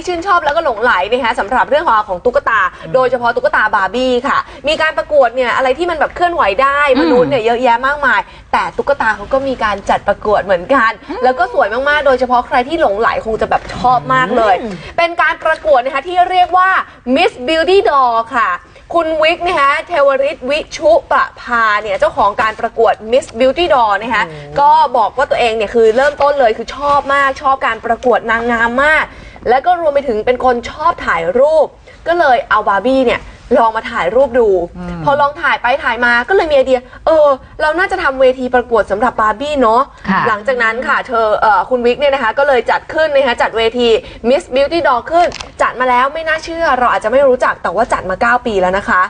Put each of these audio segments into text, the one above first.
ที่ชื่นชอบแล้วก็หลงไหลนะคะสำหรับเรื่องของของตุ๊กตา โดยเฉพาะตุ๊กตาบาร์บี้ค่ะ มีการประกวดเนี่ยอะไรที่มันแบบเคลื่อนไหวได้ มนุษย์เนี่ยเยอะแยะมากมาย แต่ตุ๊กตาเขาก็มีการจัดประกวดเหมือนกัน แล้วก็สวยมากๆ โดยเฉพาะใครที่หลงไหลคงจะแบบชอบมากเลย เป็นการประกวดนะคะที่เรียกว่า Miss Beauty Doll ค่ะ คุณวิกนะคะเทวริศวิชุประภาเนี่ยเจ้าของการประกวด Miss Beauty Doll นะคะก็บอกว่าตัวเองเนี่ยคือเริ่มต้นเลยคือชอบมากชอบการประกวดนางงามมาก แล้วก็รวมไปถึงเป็นคนชอบถ่ายรูป ก็เลยเอาบาร์บี้เนี่ยลองมาถ่ายรูปดู พอลองถ่ายไปถ่ายมาก็เลยมีไอเดีย เออ เราน่าจะทำเวทีประกวดสำหรับบาร์บี้เนาะค่ะหลังจากนั้นค่ะเธอเอ่อคุณวิกเนี่ยนะคะ ก็เลยจัดขึ้นนะคะจัดเวที Miss Beauty Doll ขึ้น จัดมาแล้วไม่น่าเชื่อ เราอาจจะไม่รู้จักแต่ว่าจัดมา 9 ปีแล้วนะคะ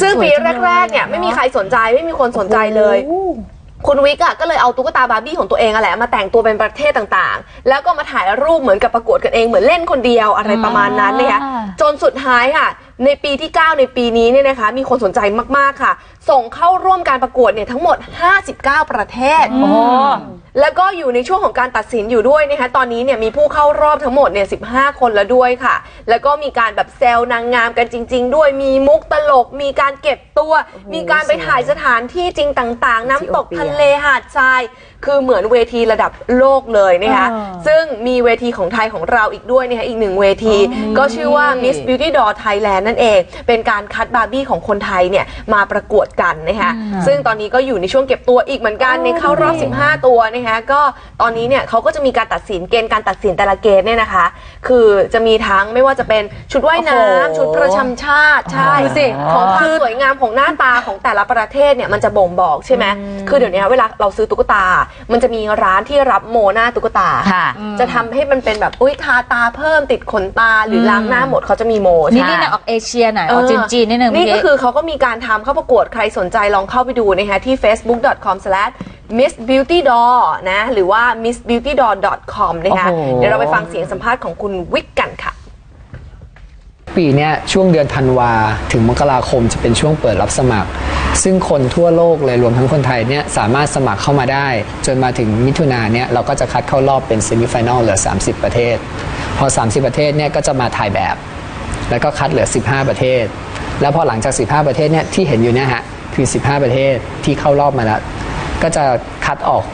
ซึ่งปีแรกๆเนี่ยไม่มีใครสนใจไม่มีคนสนใจเลย คุณวิกอะก็เลยเอาตุ๊กตาบาร์บี้ของตัวเองอะแหละมาแต่งตัวเป็นประเทศต่างๆ แล้วก็มาถ่ายรูปเหมือนกับประกวดกันเองเหมือนเล่นคนเดียวอะไรประมาณนั้นนะคะอ่าจนสุดท้ายค่ะ ในปีที่ 9 ในปีนี้เนี่ยนะคะ มีคนสนใจมากๆค่ะ ส่งเข้าร่วมการประกวดเนี่ยทั้งหมด 59 ประเทศ แล้วก็อยู่ในช่วงของการตัดสินอยู่ด้วยนะคะ ตอนนี้เนี่ยมีผู้เข้ารอบทั้งหมดเนี่ย15คนแล้วด้วยค่ะ แล้วก็มีการแบบแซวนางงามกันจริง ๆ ด้วย มีมุกตลก มีการเก็บตัว มีการไปถ่ายสถานที่จริงต่าง ๆ น้ำตกทะเลหาดทราย คือเหมือนเวทีระดับโลกเลยนะคะซึ่งมีเวทีของไทยของเราอีกด้วยนะคะอีกหนึ่งเวที ก็ชื่อว่า Miss Beauty Doll Thailand นั่นเอง เป็นการคัดบาร์บี้ของคนไทยเนี่ยมาประกวดกันนะคะซึ่งตอนนี้ก็อยู่ในช่วงเก็บตัวอีกเหมือนกันในเข้ารอบ 15 ตัวนะคะก็ตอนนี้เนี่ยเขาก็จะมีการตัดสินเกณฑ์การตัดสินแต่ละเกณฑ์เนี่ยนะคะ คือจะมีทั้งไม่ว่าจะเป็นชุดว่ายน้ำชุดประจำชาติใช่ดูสิ ของความสวยงามของหน้าตาของแต่ละประเทศเนี่ยมันจะบ่งบอกใช่ไหมคือเดี๋ยวนี้เวลาเราซื้อตุ๊กตามันจะมีร้านที่รับโมหน้าตุ๊กตา ค่ะ จะทำให้มันเป็นแบบอุ้ยทาตาเพิ่มติดขนตาหรือล้างหน้าหมดเขาจะมีโมนี่ใช่นี่หนังออกเอเชียหน่อยออกจีนจีนๆนิดนึงนี่ก็เมื่คือเขาก็มีการทำเข้าประกวดใครสนใจลองเข้าไปดูนะคะที่ facebook.com/missbeautydoll นะ หรือว่า missbeautydoll.com นะคะโอ้โห เดี๋ยวเราไปฟังเสียงสัมภาษณ์ของคุณวิกกันค่ะ ปีเนี้ยช่วงเดือนธันวาถึงมกราคมจะเป็นช่วงเปิดรับสมัคร ซึ่งคนทั่วโลกเลยรวมทั้งคนไทยเนี่ยสามารถสมัครเข้ามาได้ จนมาถึงมิถุนาเนี่ยเราก็จะคัดเข้ารอบเป็นเซมิไฟแนลเหลือ 30 ประเทศ พอ 30 ประเทศเนี่ยก็จะมาถ่ายแบบ แล้วก็คัดเหลือ 15 ประเทศ แล้วพอหลังจาก 15 ประเทศเนี่ยที่เห็นอยู่เนี่ยฮะคือ 15 ประเทศที่เข้ารอบมาแล้วก็จะคัดออก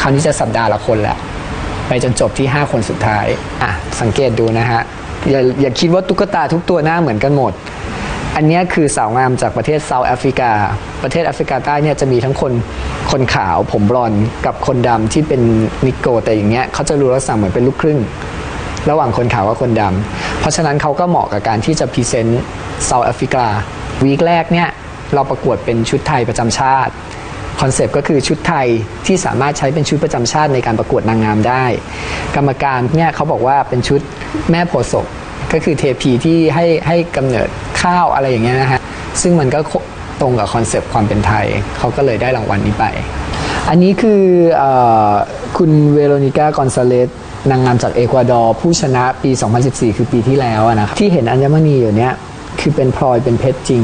คราวนี้จะสัปดาห์ละคนแหละไปจนจบที่ 5 คนสุดท้ายอะสังเกตดูนะฮะอย่าอย่าคิดว่าตุ๊กตาทุกตัวหน้าเหมือนกันหมด อันนี้คือสาวงามจากประเทศเซาท์แอฟริกา ประเทศแอฟริกาใต้เนี่ยจะมีทั้งคนคนขาวผมบลอนกับคนดำที่เป็นนิโกแต่อย่างเงี้ยเขาจะรู้ลักษณะเหมือนเป็นลูกครึ่ง ระหว่างคนขาวกับคนดำเพราะฉะนั้นเขาก็เหมาะกับการที่จะพรีเซนต์เซาท์แอฟริกาวีคแรกเนี่ยเราประกวดเป็นชุดไทยประจำชาติคอนเซปต์ก็คือชุดไทยที่สามารถใช้เป็นชุดประจำชาติในการประกวดนางงามได้ กรรมการเนี่ยเขาบอกว่าเป็นชุดแม่โพศพก็คือเทพีที่ให้ให้กำเนิด ข้าวอะไรอย่างเงี้ยนะฮะซึ่งมันก็ตรงกับคอนเซปต์ความเป็นไทย เขาก็เลยได้รางวัลนี้ไป อันนี้คืออคุณเวโรนิก้ากอนซาเลสนางงามจากเอกวาดอร์ผู้ชนะปี 2014 คือปีที่แล้วนะครับที่เห็นอัญมณีอยู่เนี้ยคือเป็นพลอยเป็นเพชรจริง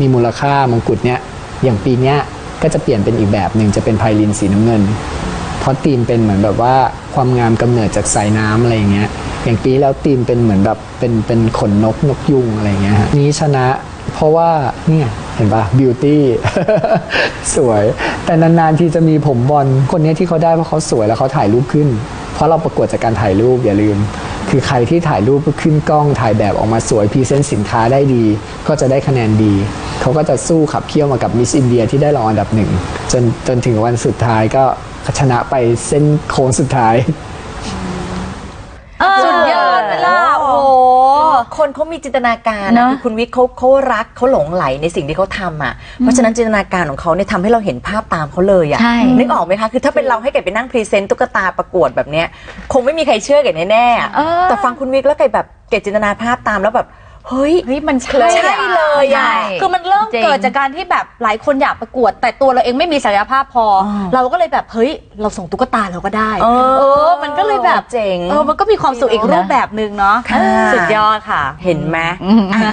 มีมูลค่ามงกุฎเนี้ยอย่างปีเนี้ยก็จะเปลี่ยนเป็นอีกแบบหนึ่งจะเป็นไพลินสีน้ำเงิน เพราะธีมเป็นเหมือนแบบว่าความงามกำเนิดจากสายน้ำอะไรอย่างเงี้ย อย่างปีแล้วธีมเป็นเหมือนแบบเป็นเป็นขนนกนกยุงอะไรเงี้ยนี้ชนะเพราะว่าเนี่ยเห็นปะบิวตี้สวย แต่นานๆที่จะมีผมบอลคนนี้ที่เขาได้เพราะเขาสวยแล้วเขาถ่ายรูปขึ้น เพราะเราประกวดจากการถ่ายรูปอย่าลืม คือใครที่ถ่ายรูปขึ้นกล้องถ่ายแบบออกมาสวยพรีเซนต์สินค้าได้ดี ก็จะได้คะแนนดี เขาก็จะสู้ขับเคี่ยวมากับมิสอินเดียที่ได้รองอันดับหนึ่งจนจนถึงวันสุดท้ายก็ชนะไปเส้นโค้งสุดท้าย สุดยอดไปล่ะโอ้โห คนเขามีจินตนาการเนนะอะคือคุณวิทย์เขาเขารักเขาหลงไหลในสิ่งที่เขาทำอะเพราะฉะนั้นจินตนาการของเขาเนี่ยทำให้เราเห็นภาพตามเขาเลยอะใช่นึกออกไหมคะคือถ้าเป็นเราให้ไก่ไปนั่งพรีเซนต์ตุ๊กตาประกวดแบบเนี้ยคงไม่มีใครเชื่อไก่แน่ๆอะเออแต่ฟังคุณวิทย์แล้วไก่แบบไก่จินตนาภาพตามแล้วแบบ เฮ้ย เฮ้ยมันใช่ใช่เลยอะใช่คือมันเริ่มจริงเกิดจากการที่แบบหลายคนอยากประกวด แต่ตัวเราเองไม่มีศักยภาพพอออเราก็เลยแบบเฮ้ย เราส่งตุ๊กตาเราก็ได้เออเออ มันก็เลยแบบเจ๋ง เออ มันก็มีความสุขอีกรูปแบบหนึ่งเนาะค่ะสุดยอดค่ะ เห็นไหมอะ